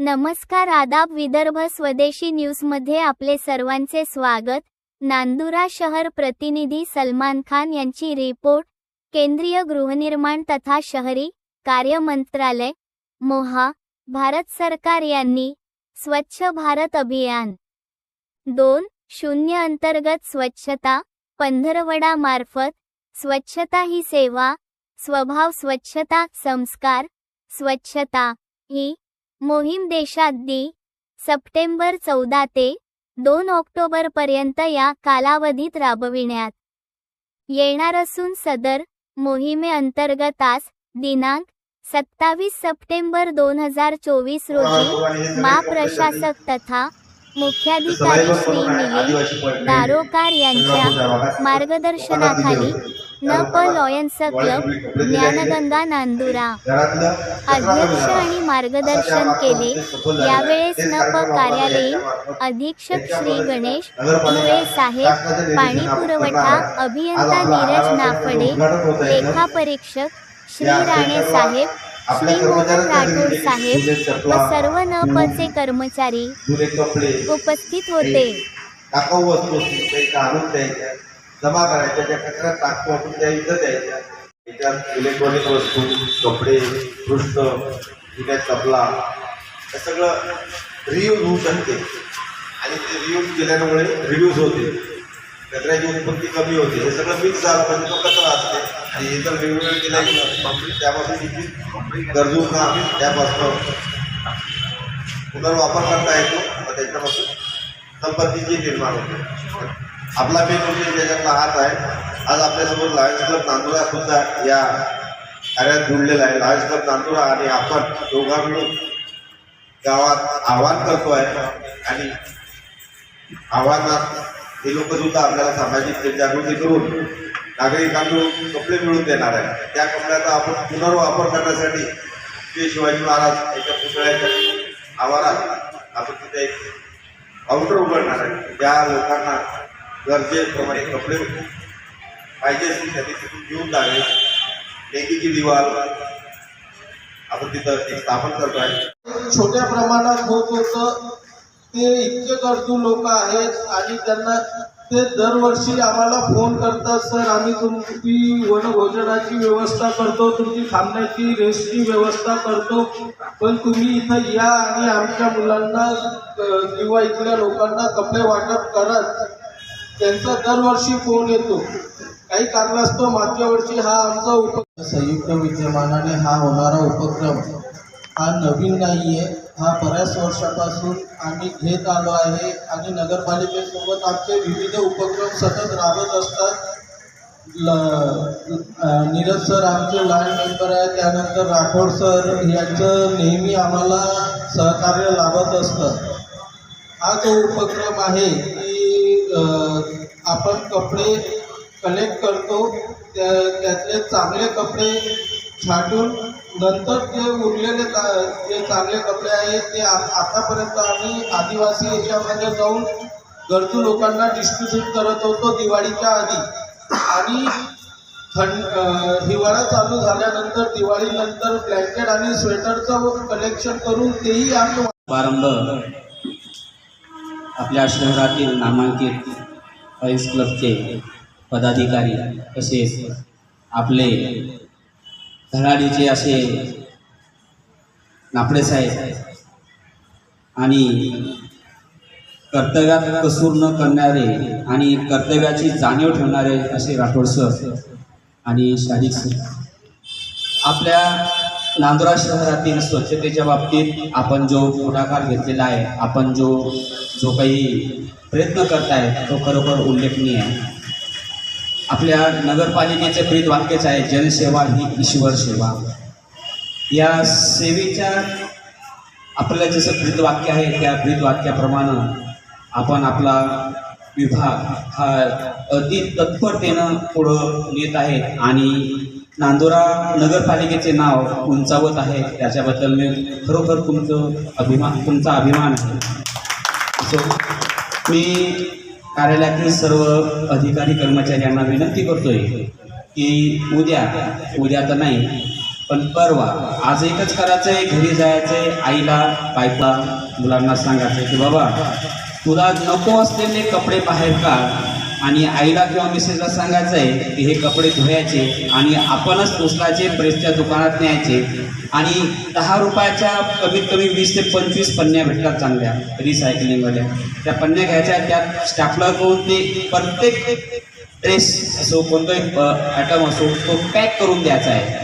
नमस्कार आदाब विदर्भ स्वदेशी न्यूजमध्ये आपले सर्वांचे स्वागत. नांदुरा शहर प्रतिनिधी सलमान खान यांची रिपोर्ट केंद्रीय गृहनिर्माण तथा शहरी कार्य मंत्रालय मोहा भारत सरकार यांनी स्वच्छ भारत अभियान दोन शून्य अंतर्गत स्वच्छता पंधरवडा मार्फत स्वच्छता ही सेवा स्वभाव स्वच्छता संस्कार स्वच्छता ही मोहीम देशात दि. सप्टेंबर चौदा ते दोन ऑक्टोबर पर्यंत या कालावधीत राबविण्यात येणार असून सदर मोहिमेअंतर्गत आज दिनांक सत्तावीस सप्टेंबर दोन हजार चोवीस रोजी महाप्रशासक तथा मुख्याधिकारी श्री मिलिंद दारोकार यांच्या मार्गदर्शनाखाली न प लॉयन्स क्लब ज्ञानगंगा नांदुरा. अध्यक्ष आणि मार्गदर्शन केले. यावेळेस नप कार्यालयीन अधीक्षक श्री गणेश मुळे साहेब पाणी पुरवठा अभियंता नीरज नाफडे लेखापरीक्षक श्री राणे साहेब श्री मोहन राठोड साहेब व सर्व नपचे कर्मचारी जुने कपडे उपस्थित होते. जमा करायच्या त्या कचऱ्यात टाकतो आपण त्या इथं द्यायच्या. त्याच्यात इलेक्ट्रॉनिक वस्तू कपडे पृष्ठ जुन्या चपला हे सगळं रियूज होऊ शकते आणि ते रियूज केल्यामुळे रिड्यूस होते. कचऱ्याची उत्पत्ती कमी होते. हे सगळं मिक्स झालं म्हणजे तो कचरा असते. आणि हे जर वेगवेगळे केल्या त्यापासून किती गरजूंना त्यापासून पुनर्वापर करता येतो. त्याच्यापासून त्याच्यापासून संपत्तीची निर्माण होते. आपला मेन म्हणजे त्याच्यातला हात आहे. आज आपल्यासमोर लायन्स क्लब नांदुरा सुद्धा या कार्यात जुळलेला आहे. लायन्स क्लब नांदुरा आणि आपण दोघा मिळून गावात आव्हान करतो आहे. आणि आव्हानात हे लोक सुद्धा आपल्याला सामाजिक जनजागृती करून नागरिकांकडून कपडे मिळून देणार आहे त्या कपड्याचा आपण पुनर्वापर करण्यासाठी ते शिवाजी महाराज याच्या पुतळ्याच्या आवारात आपण तिथे एक काउंटर उघडणार आहे. ज्या लोकांना गरजेप्रमाणे कपडे पाहिजे असतील त्यांनी तिथून घेऊन जावे. लेकीची दिवाल आपण तिथं स्थापन करतो आहे. छोट्या प्रमाणात होत होतं. ते इतके गरजू लोक आहेत आणि त्यांना ते दरवर्षी आम्हाला फोन करतात सर आम्ही तुमची वनभोजनाची व्यवस्था करतो तुमची थांबण्याची रेस्टची व्यवस्था करतो पण तुम्ही इथं या आणि आमच्या मुलांना किंवा इथल्या लोकांना कपडे वाटप करत त्यांचा दरवर्षी फोन येतो. काही कारणास्तव मागच्या वर्षी हा आमचा उप संयुक्त विद्यमानाने हा होणारा उपक्रम हा नवीन नाही आहे हा बऱ्याच वर्षापासून आम्ही घेत आलो आहे आणि नगरपालिकेसोबत आमचे विविध उपक्रम सतत राबत असतात. ल नीरज सर आमचे लाईन मेंबर आहे त्यानंतर राठोड सर यांचं नेहमी आम्हाला सहकार्य लाभत असतं. हा जो उपक्रम आहे आपण कपडे कलेक्ट करतो त्या त्यातले चांगले कपडे छाटून नंतर जे उरलेले जे चांगले कपडे आहेत ते आतापर्यंत आम्ही आदिवासी याच्यामध्ये जाऊन गरजू लोकांना डिस्ट्रीब्यूट करत होतो दिवाळीच्या आधी. आणि थंड हिवाळा चालू झाल्यानंतर दिवाळीनंतर ब्लँकेट आणि स्वेटरचं कलेक्शन करून तेही आम्ही प्रारंभ आपल्या शहरातील नामांकित लायन्स क्लबचे पदाधिकारी तसेच आपले धडाडीचे असे नापडे साहेब आणि कर्तव्यात कसूर न करणारे आणि कर्तव्याची जाणीव ठेवणारे असे राठोड सर आणि शाहिद सर आपल्या नांदुरा शहरातील स्वच्छतेच्या बाबतीत आपण जो पुढाकार घेतलेला आहे आपण जो जो काही प्रयत्न करताय तो खरोखर उल्लेखनीय आहे. आपल्या नगरपालिकेचे प्रीत वाक्यच आहे जनसेवा ही ईश्वर सेवा. या सेवेच्या आपल्याला जसं प्रीत वाक्य आहे त्या प्रीत वाक्याप्रमाणे आपण आपला विभाग हा अति तत्परतेनं पुढं नेत आहे आणि नांदुरा नगरपालिकेचे नाव उंचावत आहे. त्याच्याबद्दल मी खरोखर तुमचं अभिमान तुमचा अभिमान आहे. सो मी कार्यालयातील सर्व अधिकारी कर्मचारी यांना विनंती करतोय की उद्या उद्या तर नाही पण परवा आज एकच करायचं आहे घरी जायचं आहे आईला बायका मुलांना सांगायचं की बाबा तुला नको असलेले कपडे बाहेर का आणि आईला किंवा मिसेसला सांगायचं आहे की हे कपडे धुवायचे आणि आपणच उचलायचे प्रेसच्या दुकानात न्यायचे. आणि दहा रुपयाच्या कमीत कमी वीस ते पंचवीस पन्न्या भेटतात चांगल्या रिसायकलिंगमध्ये त्या पन्न्या घ्यायच्या त्यात स्टॅपलर करून ते प्रत्येक ड्रेस असो कोणताही आयटम असो तो पॅक करून द्यायचा आहे.